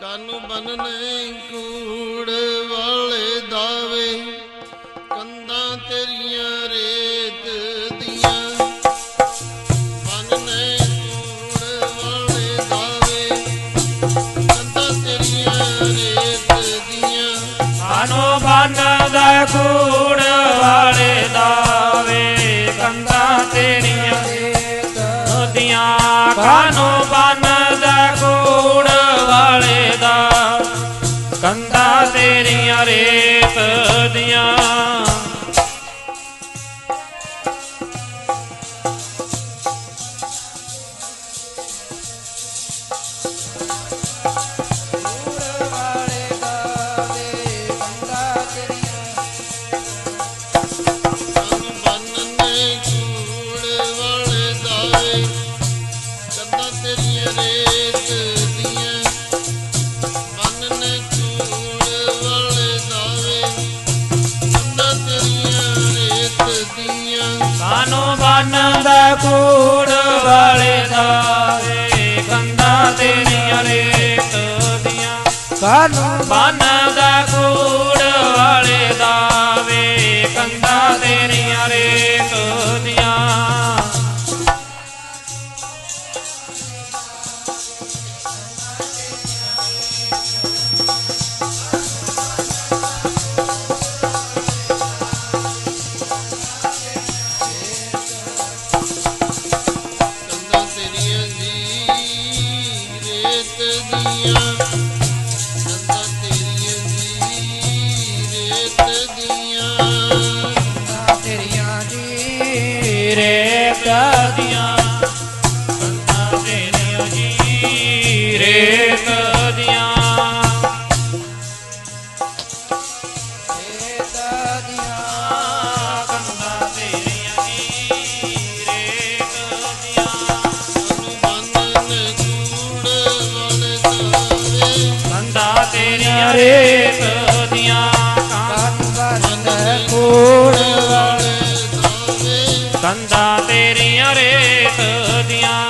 ਕੰਨ ਬੰਨਨੇ ਕੂੜ ਵਾਲੇ ਦਾਵੇ ਕੰਧਾਂ ਤੇਰੀਆਂ ਰੇਤ ਦੀਆਂ। ਬੰਨਨੇ ਕੂੜ ਵਾਲੇ ਦਾਵੇ ਕੰਧਾਂ ਤੇਰੀਆਂ ਰੇਤ ਦੀਆਂ। ਆਨੋ ਬੰਨਦਾ ਕੂੜ ਵਾਲੇ ਦਾਵੇ ਕੰਦਾ ਤੇਰੀਆਂ ਨਦੀਆਂ ਕਾਨੋ ਬੰਨਦਾ ਰੇਤ ਕਾਨੋ ਬੰਨਦਾ ਕੂੜ ਵਾਲੇ ਦਾਵੇ ਕੰਦਾ ਤੇਰੀਆਂ ਰੇਤ ਦੀਆਂ। ਕਾਨੂੰ? ਬੰਨਦਾ ਰੇਤ ਕਰੇ ਸੋਨੀਆਂ ਕੰਨ ਕੰਨ ਕੋੜ ਵਾਲੇ ਸੋਵੇ ਦੰਦਾ ਤੇਰੀਆਂ ਰੇਤ ਦੀਆਂ।